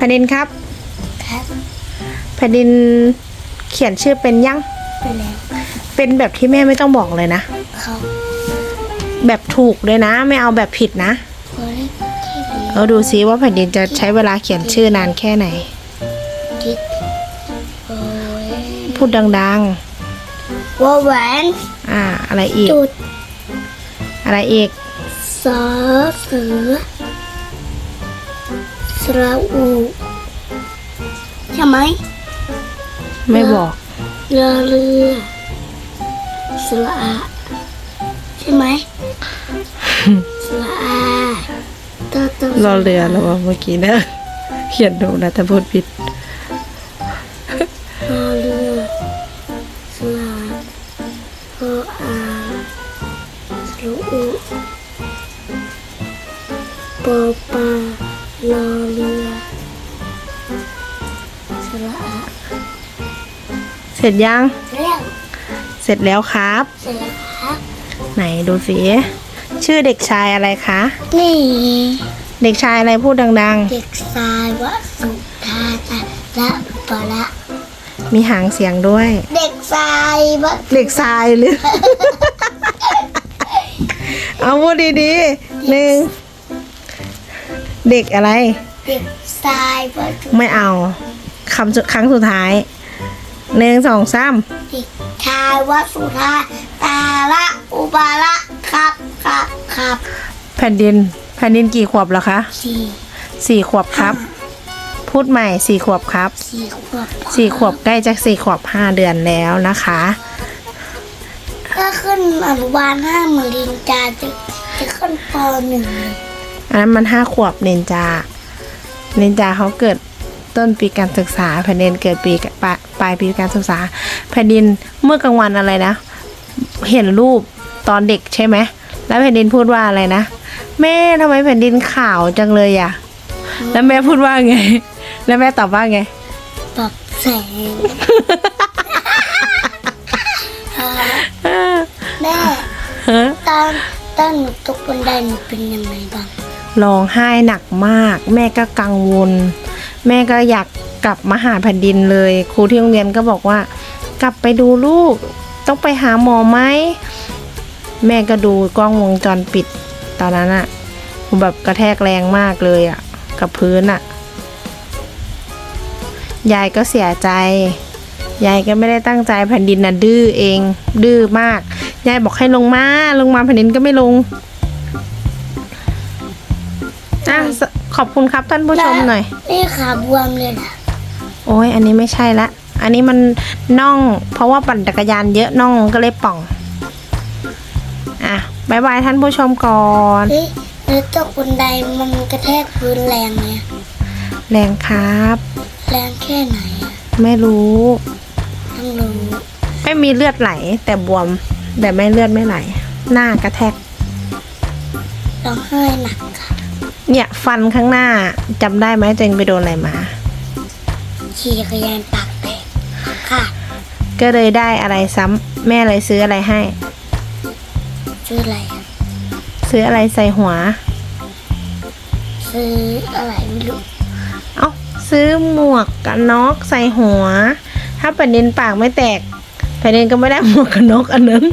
แผ่นดินครับครับแผ่นดินเขียนชื่อเป็นยัง ไปแล้วเป็นแบบที่แม่ไม่ต้องบอกเลยนะ เขาแบบถูกเลยนะ ไม่เอาแบบผิดนะตัวเล็กที่ดีเอาดูซิว่าแผ่นดินจะใช้เวลาเขียนชื่อนานแค่ไหนทิศโอ้ยพูดดังว่าแหวนๆ อ่า อะไรอีกจุดอะไรอีก สอเสือส ระอูใช่ไหมไม่บอกเรือเรือสระอาใช่ไหมสระอาตัวตัวรอเรือแล้วว่าเมื่อกี้นะเขียนถูกนะแต่พูดผิดรอเรือสระโออาสระอูปอปลา รอเรือสระอาเสร็จยัง เรียกเสร็จแล้วครับ เสร็จแล้วครับไหนดูสิ ชื่อเด็กชายอะไรคะ นี่เด็กชายอะไรพูดดังเด็กชายวสุธาตาละปะละๆ มีหางเสียงด้วย เด็กชายวะเด็กชายหรือ เอาพูดดีๆหนึ่ง เด็กอะไร เด็กชายวะสุไม่เอาคำสุดครั้งสุดท้ายหนึ่งสองสามเด็กชายวะสุธาตาละอุบาละครับครับครับแผ่นดิน แผ่นดินกี่ขวบแล้วคะสี่สี่ขวบครับ พูดใหม่สี่ขวบครับสี่ขวบสี่ขวบใกล้จะสี่ขวบห้าเดือนแล้วนะคะถ้าขึ้นอนุบาลห้ามารินจาจะจะขึ้นปหนึ่งเลย อันนั้นมันห้าขวบเนนจา เนนจาเขาเกิดต้นปีการศึกษาแผ่นดินเกิดปีปลายปลายปีการศึกษา แผ่นดินเมื่อกลางวันอะไรนะ เห็นรูปตอนเด็กใช่ไหมแล้วแผ่นดินพูดว่าอะไรนะ แม่ทำไมแผ่นดินขาวจังเลยอะแล้วแม่พูดว่าไง แล้วแม่ตอบว่าไงปรับแสงแม่ฮะตอนตอนหนูตกบันไดหนูเป็นยังไงบ้าง ร้องไห้หนักมาก แม่ก็กังวล แม่ก็อยากกลับมาหาแผ่นดินเลย ครูที่โรงเรียนก็บอกว่า กลับไปดูลูก ต้องไปหาหมอไหมแม่ก็ดูกล้องวงจรปิด ตอนนั้นอะแบบกระแทกแรงมากเลยอะกับพื้นอะยายก็เสียใจ ยายก็ไม่ได้ตั้งใจแผ่นดินน่ะดื้อเอง ดื้อมาก ยายบอกให้ลงมา ลงมาแผ่นดินก็ไม่ลง อะสขอบคุณครับท่านผู้ชมหน่อย นี่ขาบวมเลยนะโอ้ยอันนี้ไม่ใช่ละ อันนี้มันน่อง เพราะว่าปั่นจักรยานเยอะน่องก็เลยป่อง อะบายบายท่านผู้ชมก่อนเฮ้ยแล้วตกบันไดมันกระแทกพื้นแรงเนี่ย แรงครับ แรงแค่ไหนอะไม่รู้ต้องรู้ ไม่มีเลือดไหล แต่บวม แต่ไม่เลือดไม่ไหล หน้ากระแทกร้องไห้หนักค่ะ เนี่ย ฟันข้างหน้าจำได้ไหมตัวเองไปโดนอะไรมา ขี่จักรยานปากแตกค่ะก็เลยได้อะไรซ้ำแม่เลยซื้ออะไรให้ซื้ออะไรอะซื้ออะไรใส่หัว ซื้ออะไรไม่รู้เอ้าซื้อหมวกกันน็อกใส่หัว ถ้าแผ่นดินปากไม่แตกแผ่นดินก็ไม่ได้หมวกกันน็อกอันนั้น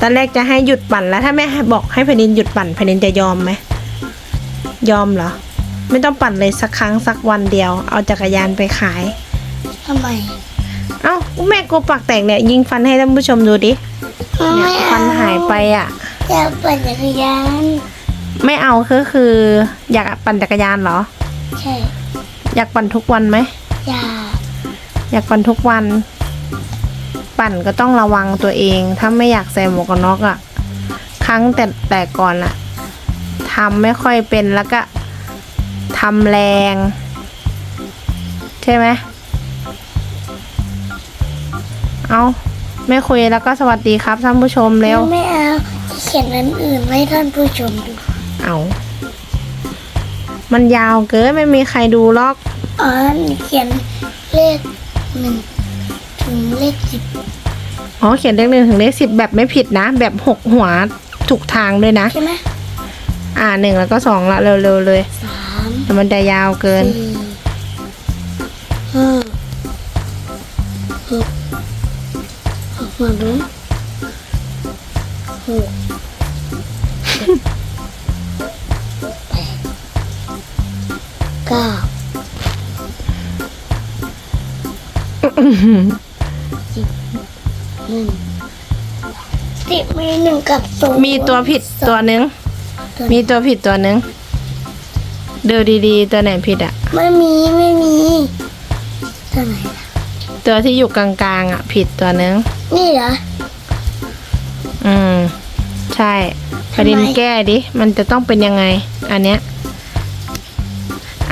ตอนแรกจะให้หยุดปั่นแล้ว ถ้าแม่บอกให้แผ่นดินหยุดปั่นแผ่นดินจะยอมไหมยอมเหรอ ไม่ต้องปั่นเลยสักครั้งสักวันเดียว เอาจักรยานไปขายทำไมเอ้าแม่กลัวปากแตกเนี่ยยิงฟันให้ท่านผู้ชมดูดิเนี่ยฟันหายไปอะอยากปั่นจักรยาน ไม่เอาก็คือ อยากปั่นจักรยานเหรอ ใช่ อยากปั่นทุกวันไหมอยากอยากปั่นทุกวัน ปั่นก็ต้องระวังตัวเอง ถ้าไม่อยากใส่หมวกกันน็อกอะ่ะ ครั้งแต่แต่ก่อนอะทำไม่ค่อยเป็นแล้วก็ทำแรง ใช่ไหมเอาไม่คุยแล้วก็สวัสดีครับท่านผู้ชมเร็วไม่เอาเขียนอันอื่นให้ท่านผู้ชมดู เอา มันยาวเกินไม่มีใครดูหรอก อ๋อเขียนเลขหนึ่ง ถึงเลขสิบอ๋อเขียนเลขหนึ่งถึงเลขสิบแบบไม่ผิดนะ แบบหกหัวถูกทางด้วยนะ ใช่ไหมอ่าหนึ่งแล้วก็สองละเร็วๆเลยสามแต่มันจะยาวเกินสี่ห้าหกหกมาดูหกเจ็ดแปดเก้า สิบหนึ่งสิบมีหนึ่งกับศูนย์มีตัวผิดตัวหนึ่งมีตัวผิดตัวหนึ่งดูดีๆ ตัวไหนผิดอะไม่มีไม่มีตัวไหนล่ะตัวที่อยู่กลางๆอะผิดตัวหนึ่งนี่เหรอ อืม ใช่ประเด็นทำไม แก้ดิ มันจะต้องเป็นยังไง อันเนี้ย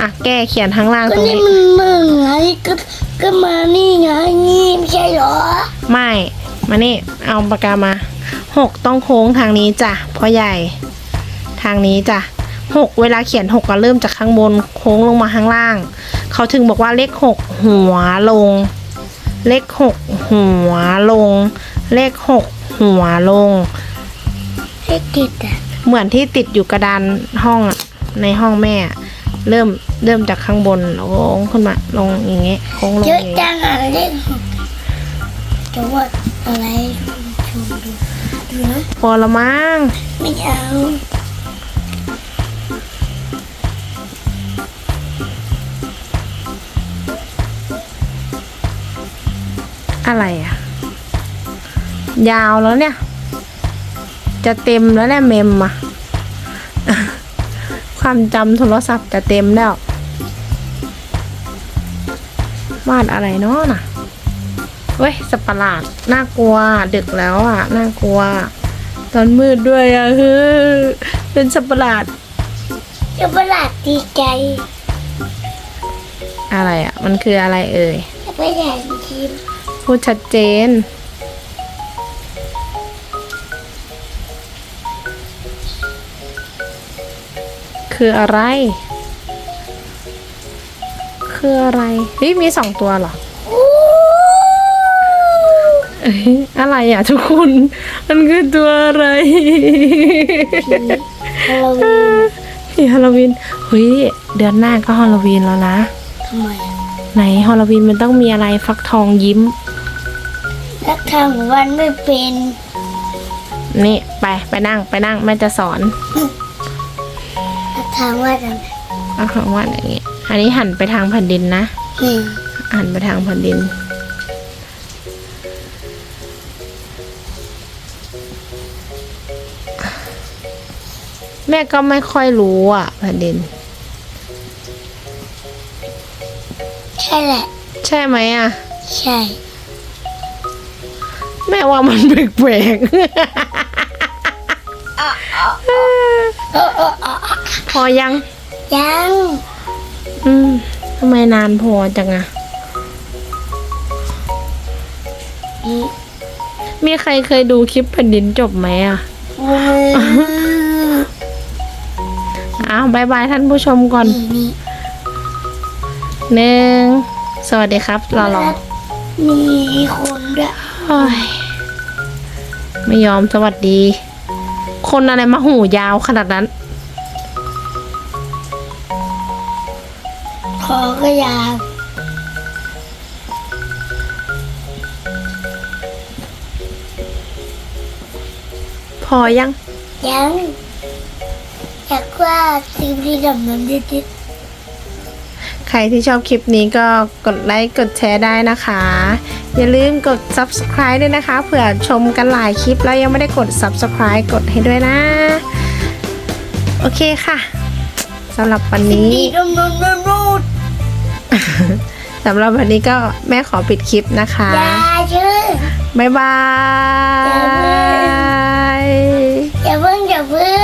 อะ แก้เขียนข้างล่างก็ตรงนี่นี้ มันหนึ่งไงก็ ก็มานี่ไงนี่ไม่ใช่เหรอ ไม่ มานี่ เอาปากกามาหกต้องโค้งทางนี้จ้ะเพราะใหญ่ ทางนี้จ้ะหกเวลาเขียนหกก็เริ่มจากข้างบนโค้งลงมาข้างล่าง เขาถึงบอกว่าเลขหกหัวลง เลขหกหัวลง เลขหกหัวลงให้ติดอะเหมือนที่ติดอยู่กระดานห้องอะในห้องแม่อะ เริ่มเริ่มจากข้างบนโค้งขึ้นมาลงอย่างเงี้ยโค้งลงเยออะย่างจัเงี้ยงอะเลขหกจะว่าอะไรชมดูดูนะพอละมั้งไม่เอาอะไรอะยาวแล้วเนี่ย จะเต็มแล้วเนี่ยเมมอะ ความจำโทรศัพท์จะเต็มแล้ว วาดอะไรเนาะน่ะเว้ยสัตว์ประหลาดน่ากลัว ดึกแล้วอะ น่ากลัว ตอนมืดด้วยอะเฮ้ยเป็นสัตว์ประหลาดจะประหลาดดีใจ อะไรอะ มันคืออะไรเอ่ยจะไปแข่งทีมพูดชัดเจน คืออะไร คืออะไรเฮ้ยมีสองตัวเหรออู้เอ้ยอะไรอะทุกคน มันคือตัวอะไรฮาโลวีนพี่ฮาโลวีนเฮ้ยเดือนหน้าก็ฮาโลวีนแล้วนะทำไมอะไหนฮาโลวีนมันต้องมีอะไรฟักทองยิ้มนักทำวันไม่เป็น นี่ไปไปนั่งไปนั่งแม่จะสอน นักทำว่าทำไมเอาของวาดอย่างงี้อันนี้หันไปทางแผ่นดินนะอืมหันไปทางแผ่นดิน แม่ก็ไม่ค่อยรู้อะแผ่นดิน ใช่แหละ ใช่ไหมอะ ใช่ แม่ว่ามันแปลกเออเออเออๆ พอยัง ยังอืมทำไมนานพอจังอะอืมมีใครเคยดูคลิปแผ่นดินจบไหมอะอืมอ้าวบายบายท่านผู้ชมก่อนนี่นี่หนึ่งสวัสดีครับเราลองมีคนด้วยโอ้ยไม่ยอมสวัสดี คนอะไรมาหูยาวขนาดนั้น คอก็ยาวพอยัง ยังอยากว่าสิ่งที่ดำน้ำดิดใครที่ชอบคลิปนี้ก็กดไลค์กดแชร์ได้นะคะ อย่าลืมกด subscribe ด้วยนะคะ เผื่อชมกันหลายคลิปแล้วยังไม่ได้กด subscribe กดให้ด้วยนะ โอเคค่ะสำหรับวันนี้ดีดำน้ำน้ำนูด สำหรับวันนี้ก็แม่ขอปิดคลิปนะคะอยชื่อบายบายอย่าเพิ่งอย่าเพิ่ง